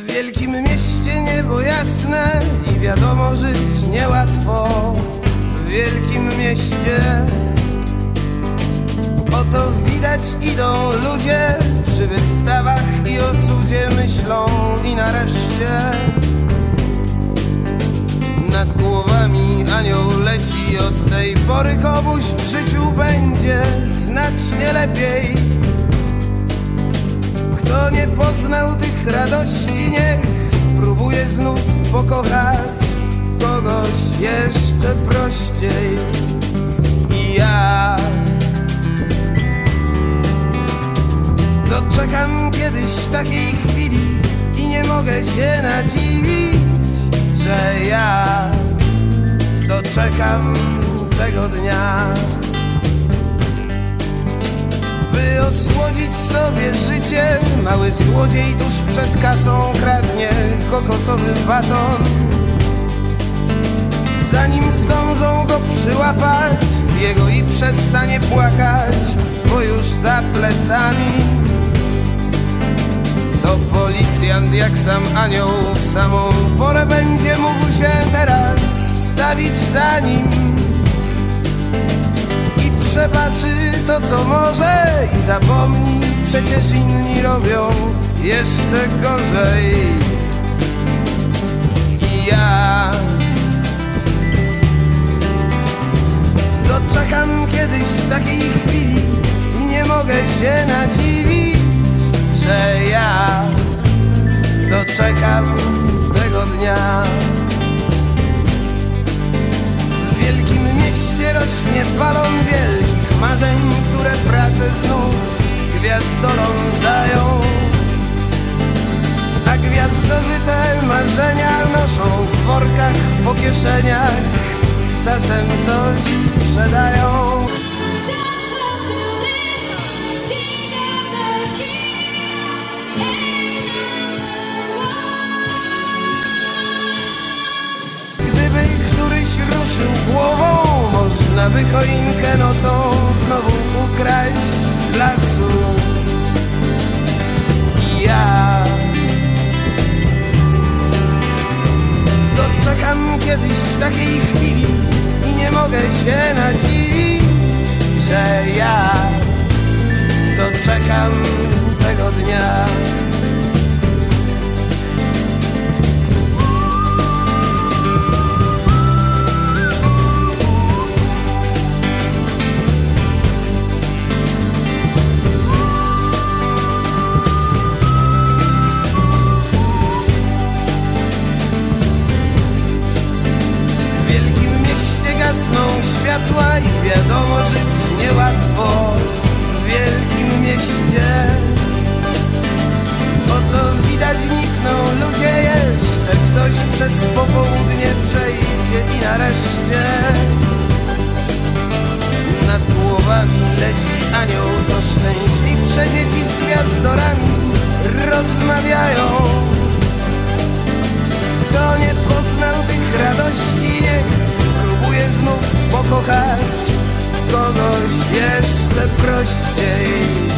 W wielkim mieście niebo jasne i wiadomo żyć niełatwo. W wielkim mieście Oto widać idą ludzie przy wystawach i o cudzie myślą. I nareszcie nad głowami anioł leci. Od tej pory komuś w życiu będzie znacznie lepiej tych radości Niech spróbuje znów pokochać Kogoś jeszcze prościej. I ja Doczekam kiedyś takiej chwili I nie mogę się nadziwić Że ja doczekam tego dnia By osłodzić sobie życie. Mały złodziej tuż przed kasą kradnie kokosowy baton. Zanim zdążą go przyłapać Zje go i przestanie płakać Bo już za plecami. To policjant jak sam anioł W samą porę będzie mógł się teraz Wstawić za nim przebaczy to co może I zapomni Przecież inni robią jeszcze gorzej I ja Doczekam kiedyś takiej chwili i nie mogę się nadziwić, że ja doczekam tego dnia. W wielkim mieście rośnie balon wielkich marzeń, które pracę znów gwiazdorom dają. A gwiazdorzy te marzenia noszą w workach po kieszeniach, czasem coś sprzedają. Można by choinkę nocą znowu ukraść z lasu. I ja doczekam kiedyś takiej chwili i nie mogę się nadziwić, że ja doczekam tego dnia. Niełatwo w wielkim mieście. Oto widać nikną ludzie jeszcze, ktoś przez popołudnie przejdzie i nareszcie nad głowami leci anioł, co szczęśliwsze dzieci z gwiazdorami rozmawiają. Kto nie poznał tych radości, niech spróbuje znów pokochać kogoś jeszcze prościej.